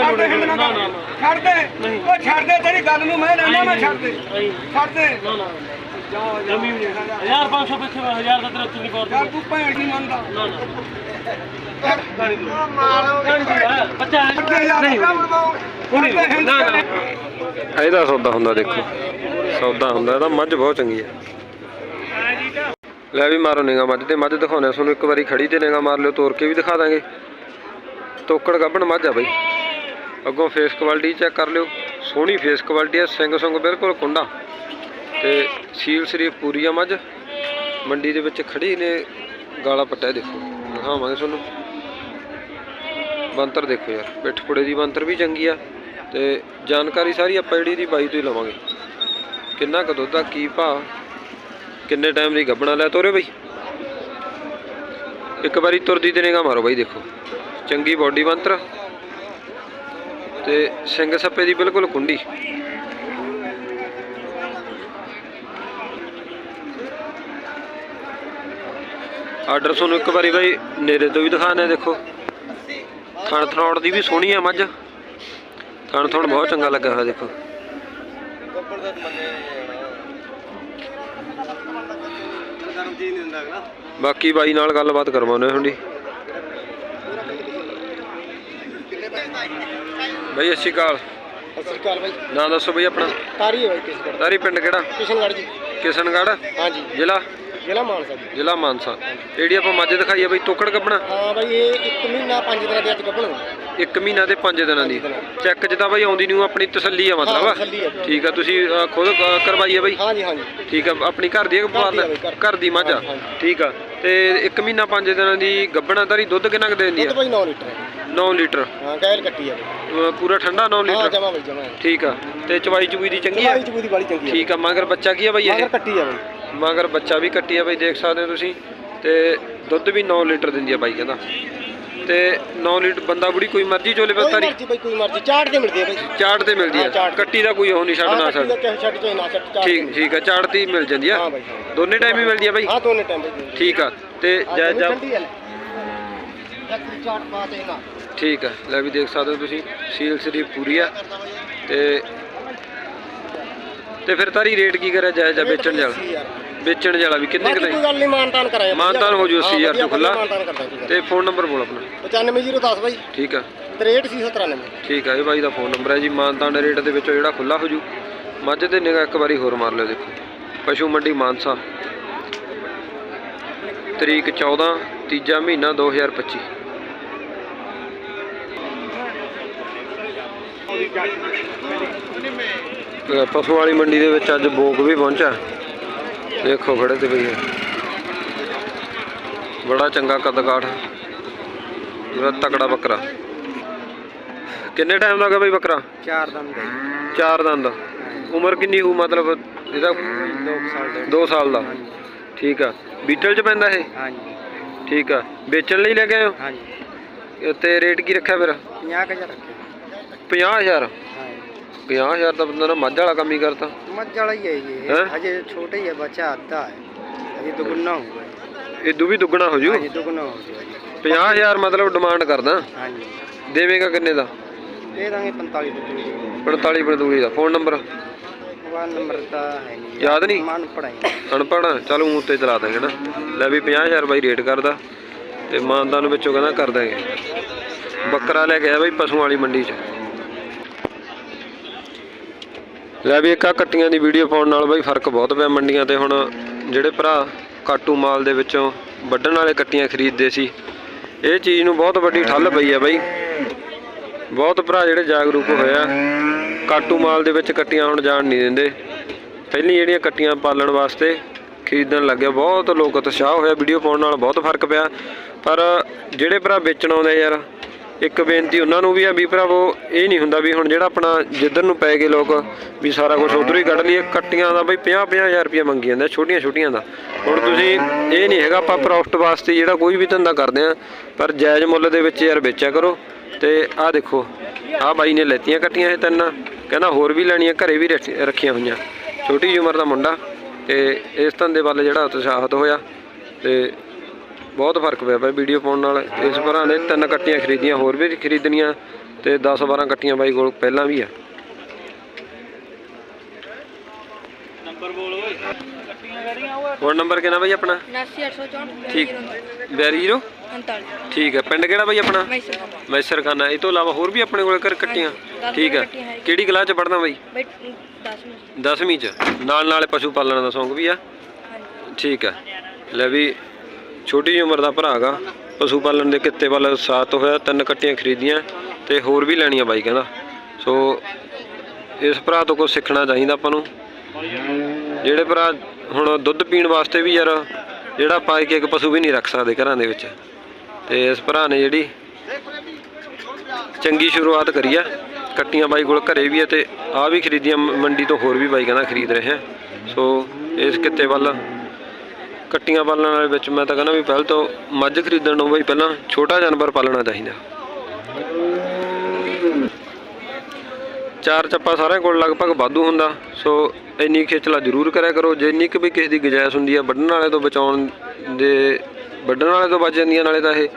ਛੱਡ ਦੇ ਹਿੰਦ ਨਾ ਨਾ, ਕਰ। ਨਾ, ਨਾ। ਛੱਡ ਦੇ ਨਹੀਂ। ਉਹ ਛੱਡ ਦੇ ਤੇਰੀ ਗੱਲ ਨੂੰ ਮੈਂ ਲੈਣਾ ਮੈਂ ਛੱਡ ਦੇ ਨਹੀਂ। ਛੱਡ ਦੇ ਨਾ ਨਾ। ਜਮੀ ਵੀ ਨਹੀਂ। 1500 ਪਿੱਛੇ 1000 ਦਾ ਤੇਰਾ ਚੁੰਨੀ ਪਾਉ ਯਾਰ ਤੂੰ ਭੈਣ ਨਹੀਂ ਮੰਨਦਾ। ਨਾ ਨਾ। ਗਾੜੀ ਦੋ ਗਾੜੀ ਦੋ ਬੱਚਾ ਹੈ। ਅੱਗੇ ਯਾਰ। ਨਹੀਂ। ਹੁਣੀ ਨਾ ਨਾ। ਇਹਦਾ ਸੌਦਾ ਹੁੰਦਾ ਦੇਖੋ। ਸੌਦਾ ਹੁੰਦਾ ਇਹਦਾ ਮੱਝ ਬਹੁਤ ਚੰਗੀ ਹੈ। ਲੈ ਵੀ ਮਾਰੋ ਨਿਗਾ ਮੱਝ ਤੇ ਮੱਝ ਦਿਖਾਉਣੇ ਤੁਹਾਨੂੰ ਇੱਕ ਵਾਰੀ ਖੜੀ ਤੇ ਨਿਗਾ ਮਾਰ ਲਿਓ ਤੋੜ ਕੇ ਵੀ ਦਿਖਾ ਦਾਂਗੇ। ਤੋਕੜ ਗੱਭਣ ਮੱਝ ਆ ਬਈ। ਅੱਗੋਂ ਫੇਸ ਕੁਆਲਿਟੀ ਚੈੱਕ ਕਰ ਲਿਓ। ਸੋਹਣੀ ਫੇਸ ਕੁਆਲਿਟੀ ਹੈ, ਸਿੰਘ ਸੰਗ ਬਿਲਕੁਲ ਕੁੰਡਾ ਤੇ ਸੀਲ ਸ਼ਰੀਫ ਪੂਰੀ ਆ ਮੱਝ। ਮੰਡੀ ਦੇ ਵਿੱਚ ਖੜੀ ਨੇ, ਗਾਲਾ ਪੱਟਿਆ ਦੇਖੋ। ਦਿਖਾਵਾਂਗੇ ਤੁਹਾਨੂੰ। ਬੰਤਰ ਦੇਖੋ ਯਾਰ, ਪਿੱਠ ਪੁੜੇ ਦੀ ਬੰਤਰ ਵੀ ਚੰਗੀ ਆ। ਤੇ ਜਾਣਕਾਰੀ ਸਾਰੀ ਆਪਾਂ ਜਿਹੜੀ ਦੀ ਬਾਈ ਤੋਂ ਹੀ ਲਵਾਂਗੇ। ਕਿੰਨਾ ਕੁ ਦੁੱਧ ਆ, ਕੀ ਭਾਅ? ਕਿੰਨੇ ਟਾਈਮ ਦੀ ਗੱਬਣਾ ਲੈ ਤੋਰੇ ਬਈ? ਇੱਕ ਵਾਰੀ ਤੁਰਦੀ ਤੇ ਨਿਗਾ ਮਾਰੋ ਬਾਈ ਦੇਖੋ। ਚੰਗੀ ਬਾਡੀ ਬੰਤਰ। ਤੇ ਸਿੰਘ ਸੱਪੇ ਦੀ ਬਿਲਕੁਲ ਕੁੰਡੀ। ਆਰਡਰ ਤੁਹਾਨੂੰ ਇੱਕ ਵਾਰੀ ਬਾਈ ਨੇੜੇ ਤੋਂ ਵੀ ਦਿਖਾਣੇ ਦੇਖੋ। ਥਣ ਥਣੌੜ ਦੀ ਵੀ ਸੋਹਣੀ ਆ ਮੱਝ। ਥਣ ਥਣ ਬਹੁਤ ਚੰਗਾ ਲੱਗਾ ਹੋਇਆ, ਦੇਖੋ। ਬਾਕੀ ਬਾਈ ਨਾਲ ਗੱਲਬਾਤ ਕਰਵਾਉਣੇ ਹੁੰਦੀ ਬਾਈ ਅੱਛੀ ਕਾਲ ਸਤਿ ਸ੍ਰੀ ਅਕਾਲ ਬਾਈ। ਨਾਂ ਦੱਸੋ ਬਈ ਆਪਣਾ। ਤਾਰੀ ਹੈ ਬਾਈ ਕਿਸ ਕਰ ਤਾਰੀ ਪਿੰਡ ਕਿਹੜਾ? ਕਿਸ਼ਨਗੜ੍ਹ ਜੀ। ਕਿਸ਼ਨਗੜ੍ਹ? ਹਾਂਜੀ। ਜ਼ਿਲ੍ਹਾ? ਜ਼ਿਲ੍ਹਾ ਮਾਨਸਾ ਜੀ। ਜ਼ਿਲ੍ਹਾ ਮਾਨਸਾ। ਜਿਹੜੀ ਆਪਾਂ ਮੱਝ ਦਿਖਾਈ ਬਈ ਤੋਕੜ ਕੱਪਣਾ? ਹਾਂ ਬਾਈ ਇਹ 1 ਮਹੀਨਾ 5 ਦਿਨਾਂ ਦੇ ਅੱਜ ਕੱਢਣ ਇੱਕ ਮਹੀਨਾ ਤੇ 5 ਦਿਨਾਂ ਦੀ। ਚੈੱਕ ਤਾਂ ਬਾਈ ਆਉਂਦੀ ਨੂੰ ਆਪਣੀ ਤਸੱਲੀ ਆ ਹਾਂ, ਮਤਲਬ। ਠੀਕ ਆ ਤੁਸੀਂ ਖੁਦ ਕਰਵਾਈ ਆ ਬਾਈ। ਹਾਂਜੀ ਹਾਂਜੀ। ਠੀਕ ਆ ਆਪਣੀ ਘਰ ਦੀ ਘਰ ਦੀ ਦਾ ਦੀ ਮੱਝ। ਠੀਕ ਆ ਤੇ ਇੱਕ ਮਹੀਨਾ 5 ਦਿਨਾਂ ਦੀ ਗੱਬਣਾ ਤਾਰੀ ਦੁੱਧ ਕਿੰਨਾ ਕੁ ਦੇ ਦਿੰਦੀ ਦੁੱਧ ਆ ਬਾਈ 9 ਲੀਟਰ ਹੈ। 9 ਲੀਟਰ। ਹਾਂ ਗੈਲ ਕੱਟੀ ਆ। ਬਾਈ ਅ, ਪੂਰਾ ਠੰਡਾ 9 ਹਾਂ ਲੀਟਰ ਜਮਾ ਬਾਈ ਜਮਾ। ਠੀਕ ਆ। ਤੇ ਚਵਾਈ ਚੁਬੀ ਦੀ ਚੰਗੀ ਆ? ਚੰਗੀ ਚਬੂਦੀ ਵਾਲੀ ਚੰਗੀ ਆ। ਠੀਕ ਆ ਮਗਰ ਬੱਚਾ ਕੀ ਆ ਬਾਈ ਇਹ? ਮਗਰ ਕੱਟੀ ਆ ਬਾਈ। ਮਗਰ ਬੱਚਾ ਵੀ ਕੱਟੀ ਆ ਬਾਈ ਦੇਖ ਸਕਦੇ ਹੋ ਤੁਸੀਂ। ਤੇ ਦੁੱਧ ਵੀ 9 ਲੀਟਰ ਦਿੰਦੀ ਆ ਬਾਈ ਕਹਿੰਦਾ। ਤੇ 9 ਲੀਟਰ ਬੰਦਾ ਬੁੜੀ ਕੋਈ ਮਰਜ਼ੀ ਚੋਲੇ ਕੋਈ ਬਸਤਾਰੀ ਮਰਜ਼ੀ ਬਾਈ ਕੋਈ ਮਰਜ਼ੀ। ਚਾਟ ਦੇ ਮਿਲਦੀ ਆ ਬਾਈ। ਚਾਟ ਤੇ ਮਿਲਦੀ ਹਾਂ, ਆ ਚਾਟ। ਕੱਟੀ ਦਾ ਕੋਈ ਉਹ ਨਹੀਂ ਛੱਡ ਨਾ ਹਾਂ, ਕੱਟੀ ਦਾ ਛੱਡ ਕਿਸੇ ਛੱਡ ਕੇ ਨਾ ਛੱਡ ਚਾਟ ਠੀਕ ਠੀਕ ਆ ਚਾਟ ਤੇ ਹੀ ਮਿਲ ਜਾਂਦੀ ਆ। ਹਾਂ ਬਾਈ ਹਾਂ। ਦੋਨੇ ਟਾਈਮ ਹੀ ਮਿਲਦੀ ਆ ਬਾਈ। ਹਾਂ ਦੋਨੇ ਟਾਈਮ ਬਾਈ। ਠੀਕ ਆ। ਤੇ ਜੈ ਜੈ ਠੰਡੀ ਆ। ਲੈ ਚੱਕਰੀ ਚਾਟ ਪਾ ਦੇ ਨਾ ਠੀਕ ਆ ਲੈ ਵੀ ਦੇਖ ਸਕਦੇ ਹੋ ਤੁਸੀਂ ਸੀਲ ਸਰੀ ਪੂਰੀ ਆ। ਤੇ ਤੇ ਫਿਰ ਤਾਰੀ ਰੇਟ ਕੀ ਕਰਿਆ ਜਾਇਜ਼ ਆ ਵੇਚਣ ਵਾਲਾ? ਵੇਚਣ ਵਾਲਾ ਵੀ ਕਿੰਨੇ ਕਿਤੇ ਕੋਈ ਗੱਲ ਨਹੀਂ ਮਾਨਤਾਨ ਕਰਾਇਆ ਮਾਨਤਾਨ ਹੋ ਜੂ 80000 ਤੋਂ ਖੁੱਲਾ ਤੇ ਫੋਨ ਨੰਬਰ ਬੋਲ ਆਪਣਾ। 95010 ਬਾਈ। ਠੀਕ ਆ। 63693 ਠੀਕ ਆ ਇਹ ਬਾਈ ਦਾ ਫੋਨ ਨੰਬਰ ਹੈ ਜੀ ਮਾਨਤਾਨ ਰੇਟ ਦੇ ਵਿੱਚੋਂ ਜਿਹੜਾ ਖੁੱਲਾ ਹੋ ਜੂ ਮੱਝ ਤੇ ਨਿਗਾ ਇੱਕ ਵਾਰੀ ਹੋਰ ਮਾਰ ਲਿਓ ਦੇਖੋ। ਪਸ਼ੂ ਮੰਡੀ ਮਾਨਸਾ। ਤਰੀਕ 14 ਤੀਜਾ ਮਹੀਨਾ 2025 ਪਸ਼ੂ ਵਾਲੀ ਮੰਡੀ ਦੇ ਵਿੱਚ ਅੱਜ ਬੋਕ ਵੀ ਪਹੁੰਚਾ। ਦੇਖੋ ਖੜੇ ਤੇ ਬਈ ਇਹ। ਬੜਾ ਚੰਗਾ ਕੱਦਕਾਠ ਬੜਾ ਤਕੜਾ ਬੱਕਰਾ। ਕਿੰਨੇ ਟਾਈਮ ਦਾ ਹੋ ਗਿਆ ਬਈ ਬੱਕਰਾ? ਚਾਰ ਦਮ ਦੇ ਚਾਰ ਦੰਦ। ਉਮਰ ਕਿੰਨੀ ਹੋਊ ਮਤਲਬ ਇਹਦਾ 2 ਸਾਲ ਦੇ 2 ਸਾਲ ਦਾ। ਠੀਕ ਆ। ਬੀਟਲ ਚ ਪੈਂਦਾ ਇਹ? ਹਾਂਜੀ। ਠੀਕ ਆ। ਵੇਚਣ ਲਈ ਲੈ ਕੇ ਹੋ? ਹਾਂਜੀ। ਇਹ ਤੇ ਰੇਟ ਕੀ ਰੱਖਿਆ ਫਿਰ? 50000 ਰੱਖੇ 50000 ਹਾਂਜੀ। 50000 ਦਾ ਬੰਦਾ ਨਾ ਮੱਝ ਵਾਲਾ ਕੰਮ ਹੀ ਕਰਤਾ। ਮੱਝ ਵਾਲਾ ਹੀ ਹੈ ਹੈਂ? ਅਜੇ ਛੋਟਾ ਹੀ ਹੈ ਬੱਚਾ ਅੱਧਾ ਹੈ। ਅਜੇ ਦੁਗਣਾ ਹੋਊਗਾ। ਇਹ ਦੂ ਵੀ ਦੁੱਗਣਾ ਹੋ ਜੂ? ਹਾਂਜੀ ਦੁਗਣਾ ਹੋ ਜਾਊਗਾ ਜੀ। 50000 ਮਤਲਬ ਡਿਮਾਂਡ ਕਰਦਾ। ਹਾਂਜੀ। ਦੇਵੇਂਗਾ ਕਿੰਨੇ ਦਾ? ਦੇ ਦਾਂਗੇ 45 ਰੁਪਏ 45 ਪੰਦੂਲੀ ਦਾ। Phone number? ਮੋਬਾਈਲ ਨੰਬਰ ਤਾਂ ਹੈ ਨਹੀਂ ਯਾਦ ਨਹੀਂ? ਮਨ ਪੜਾਈ ਅਨਪੜ੍ਹ ਆ? ਚੱਲ ਊਂ ਉੱਤੇ ਚਲਾ ਦਾਂਗੇ ਨਾ। ਲੈ ਵੀ 50000 ਬਾਈ ਰੇਟ ਕਰਦਾ। ਤੇ ਮਾਨਦਾਨ ਵਿੱਚੋਂ ਕਹਿੰਦਾ ਕਰ ਦਾਂਗੇ। ਬੱਕਰਾ ਲੈ ਕੇ ਆਇਆ ਬਾਈ ਪਸ਼ੂਆਂ ਵਾਲੀ ਮੰਡੀ 'ਚ। ਲੈ ਵੀ ਇੱਕ ਆ ਕੱਟੀਆਂ ਦੀ ਵੀਡੀਓ ਪਾਉਣ ਨਾਲ ਬਾਈ ਫ਼ਰਕ ਬਹੁਤ ਪਿਆ ਮੰਡੀਆਂ ਤੇ ਹੁਣ ਜਿਹੜੇ ਭਰਾ ਕਾਟੂ ਮਾਲ ਦੇ ਵਿੱਚੋਂ ਵੱਢਣ ਵਾਲੇ ਕੱਟੀਆਂ ਖਰੀਦਦੇ ਸੀ, ਇਹ ਚੀਜ਼ ਨੂੰ ਬਹੁਤ ਵੱਡੀ ਠੱਲ ਪਈ ਆ ਬਾਈ। ਬਹੁਤ ਭਰਾ ਜਿਹੜੇ ਜਾਗਰੂਕ ਹੋਇਆ ਕਾਟੂ ਮਾਲ ਦੇ ਵਿੱਚ ਕੱਟੀਆਂ ਹੁਣ ਜਾਣ ਨਹੀਂ ਦਿੰਦੇ। ਪਹਿਲੀ ਜਿਹੜੀਆਂ ਕੱਟੀਆਂ ਪਾਲਣ ਵਾਸਤੇ ਖਰੀਦਣ ਲੱਗਿਆ, ਬਹੁਤ ਲੋਕ ਉਤਸ਼ਾਹ ਹੋਇਆ ਵੀਡੀਓ ਪਾਉਣ ਨਾਲ ਬਹੁਤ ਫ਼ਰਕ ਪਿਆ। ਪਰ ਜਿਹੜੇ ਭਰਾ ਵੇਚਣ ਆਉਂਦੇ ਯਾਰ ਇੱਕ ਬੇਨਤੀ ਉਹਨਾਂ ਨੂੰ ਵੀ ਆ ਵੀ ਭਰਾਵੋ, ਇਹ ਨਹੀਂ ਹੁੰਦਾ ਵੀ ਹੁਣ ਜਿਹੜਾ ਆਪਣਾ ਜਿੱਧਰ ਨੂੰ ਪੈ ਗਏ ਲੋਕ ਵੀ ਸਾਰਾ ਕੁਝ ਉਧਰੋਂ ਹੀ ਕੱਢ ਲਈਏ। ਕੱਟੀਆਂ ਦਾ ਬਈ 50 50000 ਰੁਪਏ ਮੰਗੀ ਜਾਂਦੇ ਛੋਟੀਆਂ ਛੋਟੀਆਂ ਦਾ। ਹੁਣ ਤੁਸੀਂ ਇਹ ਨਹੀਂ ਹੈਗਾ, ਆਪਾਂ ਪ੍ਰੋਫਿਟ ਵਾਸਤੇ ਜਿਹੜਾ ਕੋਈ ਵੀ ਧੰਦਾ ਕਰਦੇ ਆ, ਪਰ ਜਾਇਜ਼ ਮੁੱਲ ਦੇ ਵਿੱਚ ਯਾਰ ਵੇਚਿਆ ਕਰੋ। ਤੇ ਆਹ ਦੇਖੋ, ਆਹ ਬਾਈ ਨੇ ਲੈਤੀਆਂ ਕੱਟੀਆਂ ਇਹ ਤਿੰਨ। ਕਹਿੰਦਾ ਹੋਰ ਵੀ ਲੈਣੀਆਂ, ਘਰੇ ਵੀ ਰੱਖ- ਰੱਖੀਆਂ ਹੋਈਆਂ। ਛੋਟੀ ਜਿਹੀ ਉਮਰ ਦਾ ਮੁੰਡਾ ਤੇ ਇਸ ਧੰਦੇ ਵੱਲ ਜਿਹੜਾ ਉਤਸ਼ਾਹਤ ਹੋਇਆ ਤੇ ਬਹੁਤ ਫ਼ਰਕ ਪਿਆ ਬਾਈ ਵੀਡੀਓ ਪਾਉਣ ਨਾਲ। ਇਸ ਭਰਾ ਨੇ ਤਿੰਨ ਕੱਟੀਆਂ ਖਰੀਦੀਆਂ ਹੋਰ ਵੀ ਖਰੀਦਣੀਆਂ ਤੇ 10 12 ਕੱਟੀਆਂ ਬਾਈ ਕੋਲ ਪਹਿਲਾਂ ਵੀ ਆ। ਨੰਬਰ ਬੋਲ ਓਏ। ਕੱਟੀਆਂ ਕਰੀਆਂ ਓਏ ਫੋਨ ਨੰਬਰ ਕਿੰਨਾ ਬਾਈ ਆਪਣਾ? 79864 ਠੀਕ। ਬੈਰੀ ਜੀਰੋ 39 ਠੀਕ ਹੈ ਪਿੰਡ ਕਿਹੜਾ ਬਾਈ ਆਪਣਾ? ਮੈਸਰ ਖਾਨਾ ਇਹ ਤੋਂ ਇਲਾਵਾ ਹੋਰ ਵੀ ਆਪਣੇ ਕੋਲ ਕਰ ਕੱਟੀਆਂ? ਠੀਕ ਹੈ। ਕਿਹੜੀ ਕਲਾਸ ਚ ਪੜਦਾ ਬਾਈ? ਬਈ 10 ਮਿੰਟ 10ਵੀਂ ਚ। ਨਾਲ ਨਾਲ ਪਸ਼ੂ ਪਾਲਣ ਦਾ ਸ਼ੌਂਕ ਵੀ ਆ? ਹਾਂਜੀ। ਠੀਕ ਹੈ ਲੈ ਵੀ ਛੋਟੀ ਜਿਹੀ ਉਮਰ ਦਾ ਭਰਾ ਹੈਗਾ ਪਸ਼ੂ ਪਾਲਣ ਦੇ ਕਿੱਤੇ ਵੱਲ ਸਾਥ ਹੋਇਆ, ਤਿੰਨ ਕੱਟੀਆਂ ਖਰੀਦੀਆਂ ਤੇ ਹੋਰ ਵੀ ਲੈਣੀਆਂ ਬਾਈ ਕਹਿੰਦਾ। ਸੋ ਇਸ ਭਰਾ ਤੋਂ ਕੁਝ ਸਿੱਖਣਾ ਚਾਹੀਦਾ ਆਪਾਂ ਨੂੰ। ਜਿਹੜੇ ਭਰਾ ਹੁਣ ਦੁੱਧ ਪੀਣ ਵਾਸਤੇ ਵੀ ਯਾਰ ਜਿਹੜਾ ਆਪਾਂ ਕੇ ਇੱਕ ਪਸ਼ੂ ਵੀ ਨਹੀਂ ਰੱਖ ਸਕਦੇ ਘਰਾਂ ਦੇ ਵਿੱਚ। ਤੇ ਇਸ ਭਰਾ ਨੇ ਜਿਹੜੀ ਚੰਗੀ ਸ਼ੁਰੂਆਤ ਕਰੀ ਆ, ਕੱਟੀਆਂ ਬਾਈ ਕੋਲ ਘਰੇ ਵੀ ਹੈ ਤੇ ਆ ਵੀ ਖਰੀਦੀਆਂ, ਮੰਡੀ ਤੋਂ ਹੋਰ ਵੀ ਬਾਈ ਕਹਿੰਦਾ ਖਰੀਦ ਰਹੇ ਆ। ਸੋ ਇਸ ਕਿੱਤੇ ਵੱਲ ਕੱਟੀਆਂ ਪਾਲਣ ਵਾਲੇ ਵਿੱਚ ਮੈਂ ਤਾਂ ਕਹਿੰਦਾ ਵੀ ਪਹਿਲ ਤੋਂ ਮੱਝ ਖਰੀਦਣ ਨੂੰ ਬਈ ਪਹਿਲਾਂ ਛੋਟਾ ਜਾਨਵਰ ਪਾਲਣਾ ਚਾਹੀਦਾ। ਚਾਰ ਚੱਪਾ ਸਾਰਿਆਂ ਕੋਲ ਲਗਭਗ ਵਾਧੂ ਹੁੰਦਾ, ਸੋ ਇੰਨੀ ਖੇਚਲਾ ਜ਼ਰੂਰ ਕਰਿਆ ਕਰੋ। ਜੇ ਇੰਨੀ ਕੁ ਵੀ ਕਿਸੇ ਦੀ ਗੁੰਜਾਇਸ਼ ਹੁੰਦੀ ਆ, ਵੱਢਣ ਵਾਲੇ ਤੋਂ ਬਚਾਉਣ ਦੇ, ਵੱਢਣ ਵਾਲੇ ਤੋਂ ਬਚ ਜਾਂਦੀਆਂ ਨਾਲੇ ਤਾਂ ਇਹ।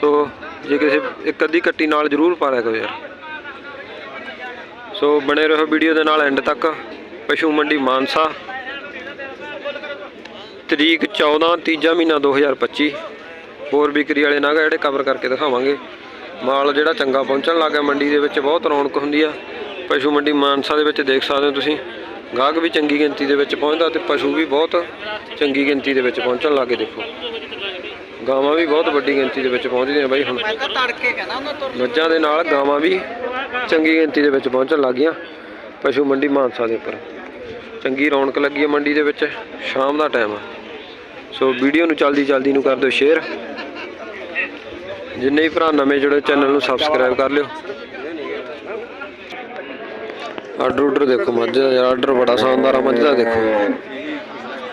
ਸੋ ਜੇ ਕਿਸੇ ਇੱਕ ਅੱਧੀ ਕੱਟੀ ਨਾਲ ਜ਼ਰੂਰ ਪਾਲਿਆ ਕਰੋ ਯਾਰ। ਸੋ ਬਣੇ ਰਹੋ ਵੀਡੀਓ ਦੇ ਨਾਲ ਐਂਡ ਤੱਕ। ਪਸ਼ੂ ਮੰਡੀ ਮਾਨਸਾ। ਤਰੀਕ 14 ਤੀਜਾ ਮਹੀਨਾ 2025 ਹੋਰ ਵਿਕਰੀ ਵਾਲੇ ਨਾਗਾ ਜਿਹੜੇ ਕਵਰ ਕਰਕੇ ਦਿਖਾਵਾਂਗੇ। ਮਾਲ ਜਿਹੜਾ ਚੰਗਾ ਪਹੁੰਚਣ ਲੱਗਾ ਮੰਡੀ ਦੇ ਵਿੱਚ ਬਹੁਤ ਰੌਣਕ ਹੁੰਦੀ ਆ। ਪਸ਼ੂ ਮੰਡੀ ਮਾਨਸਾ ਦੇ ਵਿੱਚ ਦੇਖ ਸਕਦੇ ਹੋ ਤੁਸੀਂ। ਗਾਹਕ ਵੀ ਚੰਗੀ ਗਿਣਤੀ ਦੇ ਵਿੱਚ ਪਹੁੰਚਦਾ ਤੇ ਪਸ਼ੂ ਵੀ ਬਹੁਤ ਚੰਗੀ ਗਿਣਤੀ ਦੇ ਵਿੱਚ ਪਹੁੰਚਣ ਲੱਗੇ ਦੇਖੋ। ਗਾਵਾਂ ਵੀ ਬਹੁਤ ਵੱਡੀ ਗਿਣਤੀ ਦੇ ਵਿੱਚ ਪਹੁੰਚਦੀਆਂ ਬਾਈ ਹੁਣ। ਮੱਝਾਂ ਦੇ ਨਾਲ ਗਾਵਾਂ ਵੀ ਚੰਗੀ ਗਿਣਤੀ ਦੇ ਵਿੱਚ ਪਹੁੰਚਣ ਲੱਗ ਗਈਆਂ। ਪਸ਼ੂ ਮੰਡੀ ਮਾਨਸਾ ਦੇ ਉੱਪਰ। ਚੰਗੀ ਰੌਣਕ ਲੱਗੀ ਹੈ ਮੰਡੀ ਦੇ ਵਿੱਚ। ਸ਼ਾਮ ਦਾ ਟਾਈਮ ਆ। ਸੋ ਵੀਡੀਓ ਨੂੰ ਜਲਦੀ ਜਲਦੀ ਨੂੰ ਕਰ ਦਿਓ ਸ਼ੇਅਰ ਜਿੰਨੇ ਵੀ ਭਰਾ ਨਵੇਂ ਜੁੜੇ ਚੈਨਲ ਨੂੰ ਸਬਸਕ੍ਰਾਈਬ ਕਰ ਲਿਓ। ਆਰਡਰ ਆਰਡਰ ਦੇਖੋ ਮੱਝ ਦਾ, ਯਾਰ ਆਰਡਰ ਬੜਾ ਸ਼ਾਨਦਾਰ ਆ, ਮੱਝ ਦਾ ਦੇਖੋ।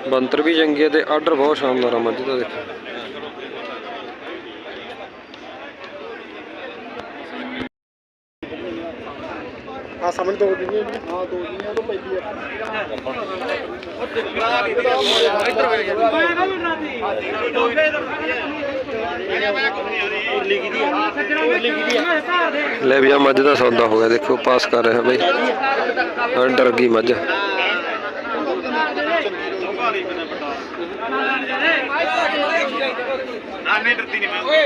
ਬੰਤਰ ਵੀ ਚੰਗੀ ਹੈ ਤੇ ਆਰਡਰ ਬਹੁਤ ਸ਼ਾਨਦਾਰ ਆ, ਮੱਝ ਦਾ ਦੇਖੋ। ਆ ਸਾਹਮਣੇ ਦੋ ਦਿਨੀਆਂ ਹਾਂ ਦੋ ਦਿਨੀਆਂ ਤੋਂ ਪੈਂਦੀ ਆ। ਲੈ ਵੀ ਆ ਮੱਝ ਦਾ ਸੌਦਾ ਹੋ ਗਿਆ ਦੇਖੋ ਪਾਸ ਕਰ ਰਿਹਾ ਬਈ। ਹਾਂ ਡਰ ਗਈ ਮੱਝ। ਆਨੇ ਡਰਦੀ ਨਹੀਂ ਮੈਂ।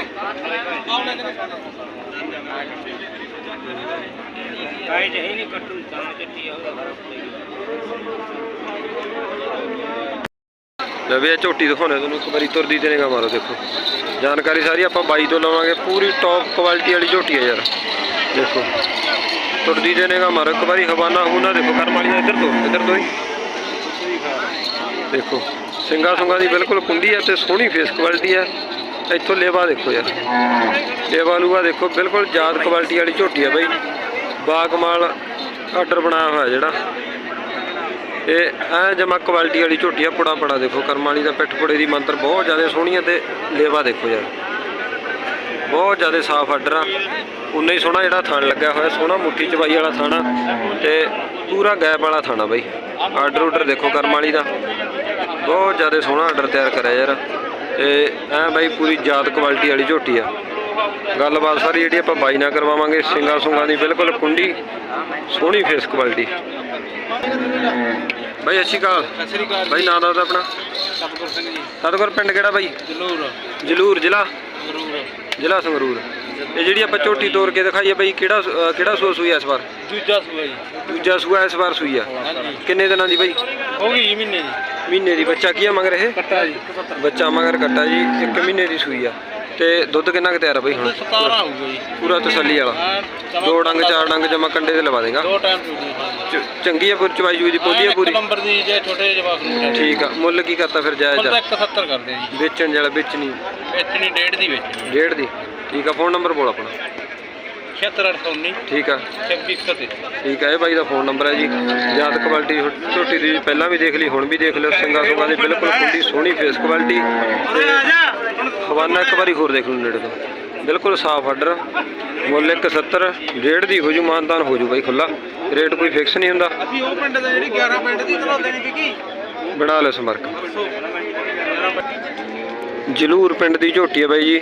ਕਾਈ ਜਹੀ ਨਹੀਂ ਕੱਟੂ ਤਾਂ ਚੱਟੀ ਹੋਊਗਾ ਲੈ ਵੀ ਇਹ ਝੋਟੀ ਦਿਖਾਉਣੇ ਤੁਹਾਨੂੰ ਇੱਕ ਵਾਰੀ ਤੁਰਦੀ ਤੇ ਨਿਗਾਹ ਮਾਰੋ ਦੇਖੋ ਜਾਣਕਾਰੀ ਸਾਰੀ ਆਪਾਂ ਬਾਈ ਤੋਂ ਲਵਾਂਗੇ ਪੂਰੀ ਟੌਪ ਕੁਆਲਿਟੀ ਵਾਲੀ ਝੋਟੀ ਹੈ ਯਾਰ ਦੇਖੋ ਤੁਰਦੀ ਤੇ ਨਿਗਾਹ ਮਾਰੋ ਇੱਕ ਵਾਰੀ ਹਵਾਨਾ ਹੂਨਾ ਦੇਖੋ ਕਰਮ ਵਾਲੀ ਦਾ ਇੱਧਰ ਤੋਂ ਇੱਧਰ ਤੋਂ ਹੀ ਦੇਖੋ ਸਿੰਗਾ ਸੁੰਗਾ ਦੀ ਬਿਲਕੁਲ ਕੁੰਡੀ ਹੈ ਤੇ ਸੋਹਣੀ ਫੇਸ ਕੁਆਲਿਟੀ ਹੈ ਇੱਥੋਂ ਲੇਵਾ ਦੇਖੋ ਯਾਰ। ਲੇਵਾ ਲੂਆ ਦੇਖੋ, ਬਿਲਕੁਲ ਯਾਦ ਕੁਆਲਿਟੀ ਵਾਲੀ ਝੋਟੀ ਆ ਬਾਈ। ਬਾਗਮਾਲ ਆਰਡਰ ਬਣਾਇਆ ਹੋਇਆ ਜਿਹੜਾ। ਇਹ ਐ ਜਮਾ ਕੁਆਲਿਟੀ ਵਾਲੀ ਝੋਟੀ ਆ, ਪੁੜਾ ਪੜਾ ਦੇਖੋ। ਕਰਮ ਵਾਲੀ ਦਾ ਪਿੱਠ ਪੁੜੇ ਦੀ ਮੰਤਰ ਬਹੁਤ ਜ਼ਿਆਦਾ ਸੋਹਣੀ ਆ ਤੇ ਲੇਵਾ ਦੇਖੋ ਯਾਰ। ਬਹੁਤ ਜ਼ਿਆਦਾ ਸਾਫ਼ ਆਰਡਰ ਆ। ਉਨਾ ਹੀ ਸੋਹਣਾ ਜਿਹੜਾ ਥਣ ਲੱਗਿਆ ਹੋਇਆ, ਸੋਹਣਾ ਮੁੱਠੀ ਚਬਾਈ ਵਾਲਾ ਥਾਣਾ ਤੇ ਪੂਰਾ ਗੈਪ ਵਾਲਾ ਥਾਣਾ ਬਾਈ। ਆਰਡਰ ਆਰਡਰ ਦੇਖੋ ਕਰਮ ਵਾਲੀ ਦਾ। ਬਹੁਤ ਜ਼ਿਆਦਾ ਸੋਹਣਾ ਆਰਡਰ ਤਿਆਰ ਕਰਿਆ ਯਾਰ। ਤੇ ਐ ਬਾਈ ਪੂਰੀ ਜਾਤ ਕੁਆਲਿਟੀ ਵਾਲੀ ਝੋਟੀ ਆ। ਗੱਲਬਾਤ ਸਾਰੀ ਜਿਹੜੀ ਆਪਾਂ ਬਾਈ ਨਾਲ ਕਰਵਾਵਾਂਗੇ ਸਿੰਗਾ ਸੁੰਗਾ ਦੀ ਬਿਲਕੁਲ ਕੁੰਡੀ ਸੋਹਣੀ ਫੇਸ ਕੁਆਲਿਟੀ ਬਾਈ ਅੱਛੀ ਕਾਲ ਬਾਈ ਨਾਂ ਦਾ ਆਪਣਾ। ਸਤਗੁਰ ਸਿੰਘ ਜੀ। ਸਤਗੁਰ ਪਿੰਡ ਕਿਹੜਾ ਬਾਈ? ਜਲੂਰ। ਜਲੂਰ ਜ਼ਿਲ੍ਹਾ? ਜ਼ਿਲ੍ਹਾ ਸੰਗਰੂਰ। ਇਹ ਜਿਹੜੀ ਆਪਾਂ ਝੋਟੀ ਤੋੜ ਕੇ ਦਿਖਾਈ ਹੈ ਬਾਈ ਕਿਹੜਾ ਕਿਹੜਾ ਸੂਆ ਸੂਈ ਇਸ ਵਾਰ? ਦੂਜਾ ਸੂਆ ਜੀ। ਦੂਜਾ ਸੂਆ ਇਸ ਵਾਰ ਸੂਈ ਆ। ਕਿੰਨੇ ਦਿਨਾਂ ਦੀ ਬਾਈ? ਹੋ ਗਈ ਮਹੀਨੇ ਦੀ। ਮਹੀਨੇ ਦੀ ਬੱਚਾ ਕੀ ਆ ਮਗਰ ਇਹ? ਕੱਟਾ ਜੀ। ਬੱਚਾ ਮਗਰ ਕੱਟਾ ਜੀ ਇੱਕ ਮਹੀਨੇ ਦੀ ਸੂਈ ਆ। ਤੇ ਦੁੱਧ ਕਿੰਨਾ ਕੁ ਤਿਆਰ ਆ ਬਾਈ ਹੁਣ? 17 ਹੋਊਗਾ ਜੀ। ਪੂਰਾ ਤਸੱਲੀ ਵਾਲਾ। ਦੋ ਡੰਗ ਚਾਰ ਡੰਗ ਜਮਾ ਕੰਡੇ ਤੇ ਲਵਾ ਦੇਗਾ। ਦੋ ਟਾਈਮ ਪੀਊਗੀ ਚੰਗੀ ਆ ਪੂਰੀ ਚਵਾਈ ਜੂਈ ਦੀ ਪੋਲੀ ਆ ਪੂਰੀ? ਨੰਬਰ ਦੀ ਜੇ ਛੋਟੇ ਜਵਾਕ ਨੂੰ ਠੀਕ ਆ ਮੁੱਲ ਕੀ ਕਰਤਾ ਫਿਰ ਜਾਇਜ਼ ਆ? 170 ਕਰਦੇ ਆ ਜੀ। ਵੇਚਣ ਜਿਹੜਾ ਵੇਚਣੀ? ਵੇਚਣੀ ਡੇਢ ਦੀ ਵੇਚਣੀ ਡੇਢ ਦੀ। ਠੀਕ ਆ ਫੋਨ ਨੰਬਰ ਬੋਲ ਆਪਣਾ। 7819 ਠੀਕ ਆ। 26 ਠੀਕ ਆ ਇਹ ਬਾਈ ਦਾ ਫੋਨ ਨੰਬਰ ਹੈ ਜੀ। ਜਾਤ ਕੁਆਲਿਟੀ ਝੋਟੀ ਦੀ ਪਹਿਲਾਂ ਵੀ ਦੇਖ ਲਈ ਹੁਣ ਵੀ ਦੇਖ ਲਿਓ। ਸਿੰਗਾ ਸੁੰਗਾ ਦੀ ਬਿਲਕੁਲ ਕੁੰਡੀ ਸੋਹਣੀ ਫੇਸ ਕੁਆਲਿਟੀ ਹਵਾਨਾ ਇੱਕ ਵਾਰੀ ਹੋਰ ਦੇਖ ਲਓ ਨੇੜੇ ਤੋਂ। ਬਿਲਕੁਲ ਸਾਫ਼ ਆਰਡਰ ਮੁੱਲ 170 ਡੇਢ ਦੀ ਹੋ ਜੂ ਮਾਨਤਾਨ ਹੋ ਜੂ ਬਾਈ ਖੁੱਲਾ ਰੇਟ ਕੋਈ ਫਿਕਸ ਨਹੀਂ ਹੁੰਦਾ। ਅਸੀਂ ਉਹ ਪਿੰਡ ਦਾ ਜਿਹੜੀ 11 ਪਿੰਡ ਦੀ ਚਲਾਉਂਦੇ ਨਹੀਂ ਵਿਕੀ। ਬਣਾ ਲਿਓ ਸੰਪਰਕ। ਜਲੂਰ ਪਿੰਡ ਦੀ ਝੋਟੀ ਹੈ ਬਾਈ ਜੀ।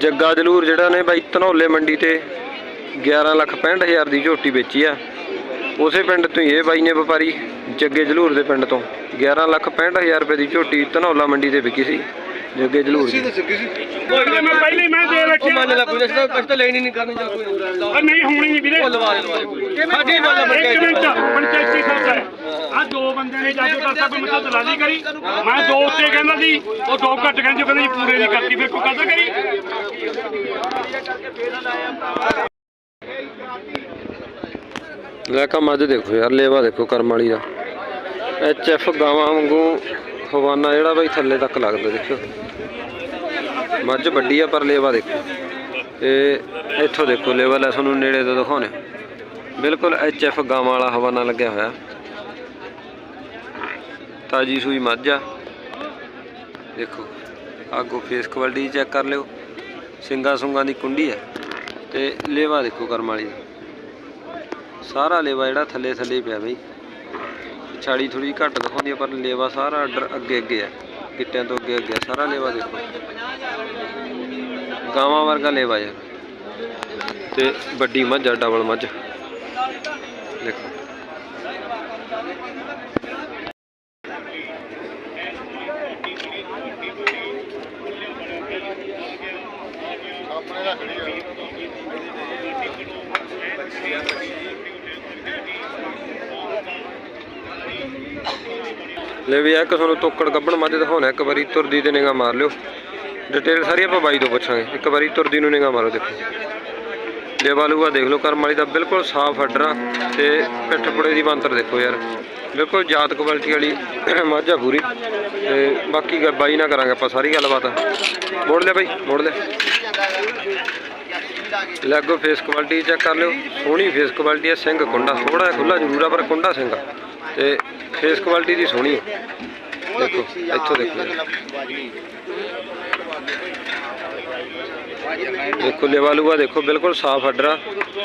ਜੱਗਾ ਜਲੂਰ ਜਿਹੜਾ ਨੇ ਬਾਈ ਧਨੌਲੇ ਮੰਡੀ ਤੇ 11 ਲੱਖ 65 ਹਜ਼ਾਰ ਦੀ ਝੋਟੀ ਵੇਚੀ ਆ। ਉਸੇ ਪਿੰਡ ਤੋਂ ਹੀ ਇਹ ਬਾਈ ਨੇ ਵਪਾਰੀ ਜੱਗੇ ਜਲੂਰ ਦੇ ਪਿੰਡ ਤੋਂ। 11 ਲੱਖ 65 ਹਜ਼ਾਰ ਰੁਪਏ ਦੀ ਝੋਟੀ ਧਨੌਲਾ ਮੰਡੀ ਤੇ ਵਿਕੀ ਸੀ ਜੱਗੇ ਜਲੂਰ ਦੀ। ਮੈਂ ਪਹਿਲੇ ਮੈਂ ਦੇ ਰੱਖਿਆ। ਮੰਨ ਲਾ ਕੋਈ ਨਾ ਸਿੱਧਾ ਅਸੀਂ ਤਾਂ ਲੈਣੀ ਨਹੀਂ ਕਰਨੀ ਚੱਲ ਕੋਈ ਨਾ ਉਹ ਨਹੀਂ ਹੋਣੀ ਨਹੀਂ ਵੀਰੇ। ਲਵਾ ਦੇ ਲਵਾ ਦੇ ਸਾਡੀ ਗੱਲ ਇੱਕ ਮਿੰਟ ਪੰਚਾਇਤੀ ਸੌਦਾ ਹੈ। ਆ ਦੋ ਬੰਦਿਆਂ ਨੇ ਜਾਦੂ ਕਰਤਾ ਕੋਈ ਮੈਨੂੰ ਦਲਾਲੀ ਕਰੀ। ਮੈਂ ਦੋ ਉੱਤੇ ਕਹਿੰਦਾ ਸੀ ਉਹ ਦੋ ਘੱਟ ਕਹਿੰਦੇ ਕਹਿੰਦੇ ਪੂਰੇ ਨਹੀਂ ਕਰਤੀ ਫਿਰ ਕੋਈ ਕਦਰ ਕਰੀ? ਲੈ ਕਾ ਮੱਝ ਦੇਖੋ ਯਾਰ, ਲੇਵਾ ਦੇਖੋ ਕਰਮ ਵਾਲੀ ਦਾ। ਐਚ ਐਫ ਗਾਵਾਂ ਵਾਂਗੂ ਹਵਾਨਾ ਜਿਹੜਾ ਬਾਈ ਥੱਲੇ ਤੱਕ ਲੱਗਦਾ ਦੇਖੋ ਮੱਝ ਵੱਡੀ ਆ, ਪਰ ਲੇਵਾ ਦੇਖੋ। ਇਹ ਇੱਥੋਂ ਦੇਖੋ, ਲੇਵਾ ਲੈ ਤੁਹਾਨੂੰ ਨੇੜੇ ਤੋਂ ਦਿਖਾਉਣੇ ਬਿਲਕੁਲ ਐਚ ਐਫ ਗਾਵਾਂ ਵਾਲਾ ਹਵਾਨਾ ਲੱਗਿਆ ਹੋਇਆ। ਤਾਜੀ ਸੂਈ ਮੱਝ ਆ। ਦੇਖੋ ਆਗੋ ਫੇਸ ਕੁਆਲਿਟੀ ਚੈੱਕ ਕਰ ਲਿਓ। ਸਿੰਗਾ ਸੁੰਗਾ ਦੀ ਕੁੰਡੀ ਹੈ ਤੇ ਲੇਵਾ ਦੇਖੋ ਕਰਮ ਵਾਲੀ ਦਾ। ਸਾਰਾ ਲੇਵਾ ਜਿਹੜਾ ਥੱਲੇ ਥੱਲੇ ਪਿਆ ਬਈ। ਛਾੜੀ ਥੋੜੀ ਘੱਟ ਦਿਖਾਉਂਦੀ ਆ, ਪਰ ਲੇਵਾ ਸਾਰਾ ਆਰਡਰ ਅੱਗੇ ਅੱਗੇ ਆ। ਗਿੱਟਿਆਂ ਤੋਂ ਅੱਗੇ ਅੱਗੇ ਸਾਰਾ ਲੇਵਾ ਦੇਖੋ। ਗਾਵਾਂ ਵਰਗਾ ਲੇਵਾ ਯਾਰ ਤੇ ਵੱਡੀ ਮੱਝ ਆ, ਡਬਲ ਮੱਝ। ਦੇਖੋ। ਆਪਣੇ ਰੱਖ ਲਈ ਲੈ ਵੀ ਇੱਕ ਤੁਹਾਨੂੰ ਤੋਕੜ ਗੱਬਣ ਮੱਝ ਦਿਖਾਉਣਾ, ਇੱਕ ਵਾਰੀ ਤੁਰਦੀ ਤੇ ਨਿਗਾਹ ਮਾਰ ਲਿਓ। ਡਿਟੇਲ ਸਾਰੀ ਆਪਾਂ ਬਾਈ ਤੋਂ ਪੁੱਛਾਂਗੇ। ਇੱਕ ਵਾਰੀ ਤੁਰਦੀ ਨੂੰ ਨਿਗਾਹ ਮਾਰੋ ਦੇਖੋ। ਦੇਵਾਲੂਆ ਦੇਖ ਲਓ, ਕਰਮ ਵਾਲੀ ਦਾ ਬਿਲਕੁਲ ਸਾਫ਼ ਅੱਡਰਾ ਤੇ ਪਿੱਠ ਪੁੜੇ ਦੀ ਬੰਤਰ ਦੇਖੋ ਯਾਰ। ਬਿਲਕੁਲ ਜਾਤ ਕੁਆਲਿਟੀ ਵਾਲੀ ਮੱਝ ਆ ਪੂਰੀ। ਤੇ ਬਾਕੀ ਬਾਈ ਨਾਲ ਕਰਾਂਗੇ ਆਪਾਂ ਸਾਰੀ ਗੱਲਬਾਤ। ਮੋੜ ਲੈ ਬਾਈ, ਮੋੜ ਲੈ ਲੈਗੋ ਫੇਸ ਕੁਆਲਿਟੀ ਚੈੱਕ ਕਰ ਲਿਓ। ਸੋਹਣੀ ਫੇਸ ਕੁਆਲਿਟੀ ਹੈ, ਸਿੰਘ ਕੁੰਡਾ ਥੋੜਾ ਜਿਹਾ ਖੁੱਲਾ ਜ਼ਰੂਰ ਆ, ਪਰ ਕੁੰਡਾ ਸਿੰਘ ਆ। ਤੇ ਫੇਸ ਕੁਆਲਿਟੀ ਦੀ ਸੋਹਣੀ ਹੈ। ਦੇਖੋ, ਇੱਥੋਂ ਦੇਖੋ। ਦੇਖੋ ਲੇਵਾਲੂਆ ਦੇਖੋ, ਬਿਲਕੁਲ ਸਾਫ਼ ਅੱਡਰਾ,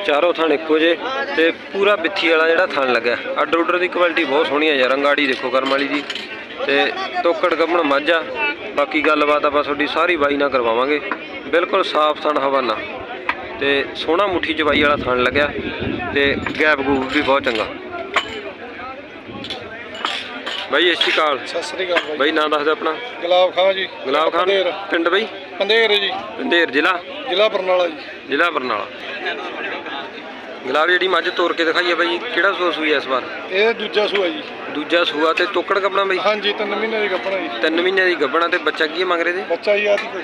ਚਾਰੋਂ ਥਣ ਇੱਕੋ ਜੇ ਤੇ ਪੂਰਾ ਬਿੱਥੀ ਵਾਲਾ ਜਿਹੜਾ ਥਣ ਲੱਗਾ ਅੱਡਰ ਉੱਡਰ ਦੀ ਕੁਆਲਿਟੀ ਬਹੁਤ ਸੋਹਣੀ ਹੈ ਯਾਰ, ਰੰਗਾੜੀ ਦੇਖੋ ਕਰਮ ਵਾਲੀ ਦੀ ਤੇ ਤੋਕੜ ਗੱਮਣ ਮਾਝਾ, ਬਾਕੀ ਗੱਲਬਾਤ ਆਪਾਂ ਤੁਹਾਡੀ ਸਾਰੀ ਬਾਈ ਨਾਲ ਕਰਵਾਵਾਂਗੇ। ਬਿਲਕੁਲ ਸਾਫ਼ ਥਣ ਹਵਾਨਾ। ਤੇ ਸੋਹਣਾ ਮੁੱਠੀ ਜਵਾਈ ਵਾਲਾ ਥਣ ਲੱਗਿਆ ਤੇ ਗੈਪ ਗੂਪ ਵੀ ਬਹੁਤ ਚੰਗਾ। ਬਾਈ ਸਤਿ ਸ਼੍ਰੀ ਅਕਾਲ। ਸਤਿ ਸ੍ਰੀ ਅਕਾਲ ਬਾਈ। ਬਾਈ ਨਾਂ ਦੱਸ ਦਿਓ ਆਪਣਾ। ਗੁਲਾਬ ਖਾਨ ਜੀ। ਗੁਲਾਬ ਖਾਨ ਪੰਧੇਰ। ਪਿੰਡ ਬਾਈ? ਪੰਧੇਰ ਜੀ। ਪੰਧੇਰ ਜ਼ਿਲ੍ਹਾ? ਜ਼ਿਲ੍ਹਾ ਬਰਨਾਲਾ ਜੀ। ਜ਼ਿਲ੍ਹਾ ਬਰਨਾਲਾ। ਗੁਲਾਬ ਜਿਹੜੀ ਮੱਝ ਤੋੜ ਕੇ ਦਿਖਾਈ ਹੈ ਬਾਈ ਕਿਹੜਾ ਸੂਆ ਸੂਈ ਹੈ ਇਸ ਵਾਰ? ਇਹ ਦੂਜਾ ਸੂਆ ਜੀ। ਦੂਜਾ ਸੂਆ ਤੇ ਤੋਕੜ ਕੱਪੜਾ ਬਾਈ? ਹਾਂਜੀ ਤਿੰਨ ਮਹੀਨੇ ਦੀ ਗੱਪਣਾ ਜੀ। ਤਿੰਨ ਮਹੀਨੇ ਦੀ ਗੱਭਣਾ ਤੇ ਬੱਚਾ ਕੀ ਮੰਗ ਰਹੇ ਦੇ? ਬੱਚਾ ਜੀ ਆਦੀ ਕੋਈ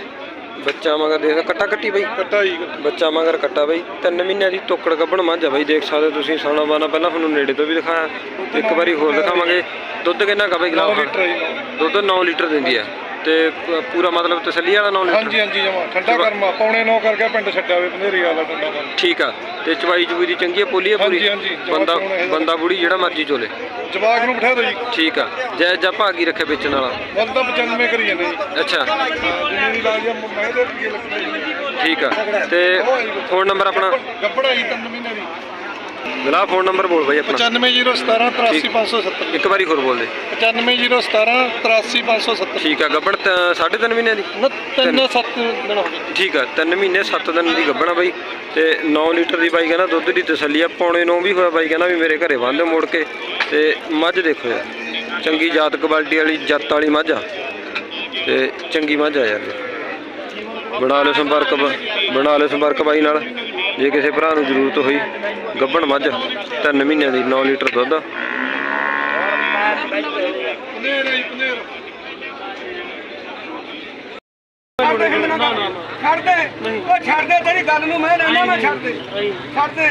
ਬੱਚਾ ਮਗਰ ਦੇਖਦਾ ਕੱਟਾ ਕੱਟੀ ਬਾਈ। ਕੱਟਾ ਜੀ ਬੱਚਾ ਮਗਰ ਕੱਟਾ ਬਾਈ। ਤਿੰਨ ਮਹੀਨਿਆਂ ਦੀ ਤੋਕੜ ਕੱਢਣ ਮੱਝ ਆ ਬਾਈ ਦੇਖ ਸਕਦੇ ਤੁਸੀਂ ਸਾਣਾ ਬਾਣਾ ਪਹਿਲਾਂ ਤੁਹਾਨੂੰ ਨੇੜੇ ਤੋਂ ਵੀ ਦਿਖਾਇਆ। ਇੱਕ ਵਾਰੀ ਹੋਰ ਦਿਖਾਵਾਂਗੇ। ਦੁੱਧ ਕਿੰਨਾ ਕਾ ਬਾਈ 9 ਗੁਲਾਬ ਲੀਟਰ ਜੀ। ਨੌ। ਦੁੱਧ 9 ਲੀਟਰ ਦਿੰਦੀ ਹੈ ਤੇ ਪ- ਪੂਰਾ ਮਤਲਬ ਤਸੱਲੀ ਵਾਲਾ 9 ਹਾਂਜੀ ਲੀਟਰ ਹਾਂਜੀ ਜਮਾ। ਠੰਡਾ ਕਰਮਾ। ਪੌਣੇ 9 ਕਰਕੇ ਪਿੰਡ ਛੱਡਿਆ ਵੇ ਪੰਧੇਰੀ ਵਾਲਾ ਠੰਡਾ ਮਨ ਠੀਕ ਆ। ਤੇ ਚਵਾਈ ਚੂਈ ਦੀ ਚੰਗੀ ਹੈ ਪੋਲੀ ਹੈ ਪੂਰੀ? ਹਾਂਜੀ, ਹਾਂਜੀ, ਜਮਾਂ ਬੰਦਾ ਸੋਹਣਾ ਇਹਦਾ। ਬੰਦਾ ਬੁੜੀ ਜਿਹੜਾ ਮਰਜ਼ੀ ਚੋਲੇ। ਜਵਾਕ ਨੂੰ ਬਿਠਾ ਦਿਓ ਜੀ। ਠੀਕ ਆ। ਜੈ ਜਾ ਭਾਗੀ ਰੱਖੇ ਵੇਚਣ ਵਾਲਾ? ਮੁੱਲ ਤਾਂ 95 ਕਰੀ ਜਾਂਦੇ ਜੀ। ਅੱਛਾ। ਹਾਂ ਜਿੰਨੀ ਦੀ ਲਾ ਜੀ ਮੈਂ ਦੇ ਰੁਪਏ ਲੱਗਦੇ ਜੀ ਠੀਕ ਆ। ਤੇ ਫੋਨ ਨੰਬਰ ਆਪਣਾ? ਗੱਪੜਾ ਜੀ ਤਿੰਨ ਮਹੀਨੇ ਦੀ। ਗਲਾ ਫੋਨ ਨੰਬਰ ਬੋਲ ਬਾਈ ਆਪਣਾ। 95017 83570 ਇੱਕ ਵਾਰੀ ਹੋਰ ਬੋਲ ਦੇ। 95017 83570 ਠੀਕ ਆ ਗੱਬੜ ਤਾਂ ਸਾਢੇ ਤਿੰਨ ਮਹੀਨਿਆਂ ਦੀ? ਤਿੰਨ ਸੱਤ ਦਿਨ ਹੋ ਗਏ। ਠੀਕ ਆ ਤਿੰਨ ਮਹੀਨੇ 7 ਦਿਨ ਦੀ ਗੱਬਣਾ ਬਾਈ। ਤੇ 9 ਲੀਟਰ ਦੀ ਬਾਈ ਕਹਿੰਦਾ ਦੁੱਧ ਦੀ ਤਸੱਲੀ ਆ ਪੌਣੇ 9 ਵੀ ਹੋਇਆ ਬਾਈ ਕਹਿੰਦਾ ਵੀ ਮੇਰੇ ਘਰੇ ਬੰਦ ਮੋੜ ਕੇ। ਤੇ ਮੱਝ ਦੇਖੋ ਯਾਰ ਚੰਗੀ ਜਾਤ ਕੁਆਲਿਟੀ ਵਾਲੀ ਜੱਤ ਵਾਲੀ ਮੱਝ ਆ। ਤੇ ਚੰਗੀ ਮੱਝ ਆ ਯਾਰ। ਬਣਾ ਲਿਓ ਸੰਪਰਕ ਬਣਾ ਲਿਓ ਸੰਪਰਕ ਬਾਈ ਨਾਲ ਜੇ ਕਿਸੇ ਭਰਾ ਨੂੰ ਜ਼ਰੂਰਤ ਹੋਈ। ਗੱਬਣ ਮੱਝ ਤਿੰਨ ਮਹੀਨਿਆਂ ਦੀ 9 ਲੀਟਰ ਦੁੱਧ। ਛੱਡ ਦੇ ਉਹ ਛੱਡ ਦੇ ਤੇਰੀ ਗੱਲ ਨੂੰ ਮੈਂ ਰਹਿਣਾ ਮੈਂ ਛੱਡ ਦੇ ਛੱਡ ਦੇ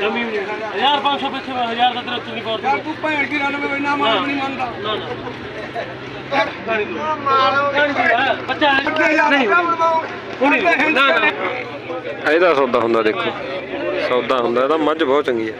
ਜਮੀ 1500 ਪਿੱਛੇ 1000 ਦਾ ਤੇਰੇ ਉੱਤੇ ਨਹੀਂ ਯਾਰ ਤੂੰ ਭੈਣ ਕੀ ਗੱਲ ਮੈਂ ਇੰਨਾ ਮਾਲ ਨਹੀਂ ਮੰਨਦਾ। ਨਾ ਨਾ। ਬੱਚਾ ਨਹੀਂ। ਨਾ ਨਾ। ਇਹਦਾ ਸੌਦਾ ਹੁੰਦਾ ਦੇਖੋ। ਸੌਦਾ ਹੁੰਦਾ ਇਹਦਾ ਮੱਝ ਬਹੁਤ ਚੰਗੀ ਹੈ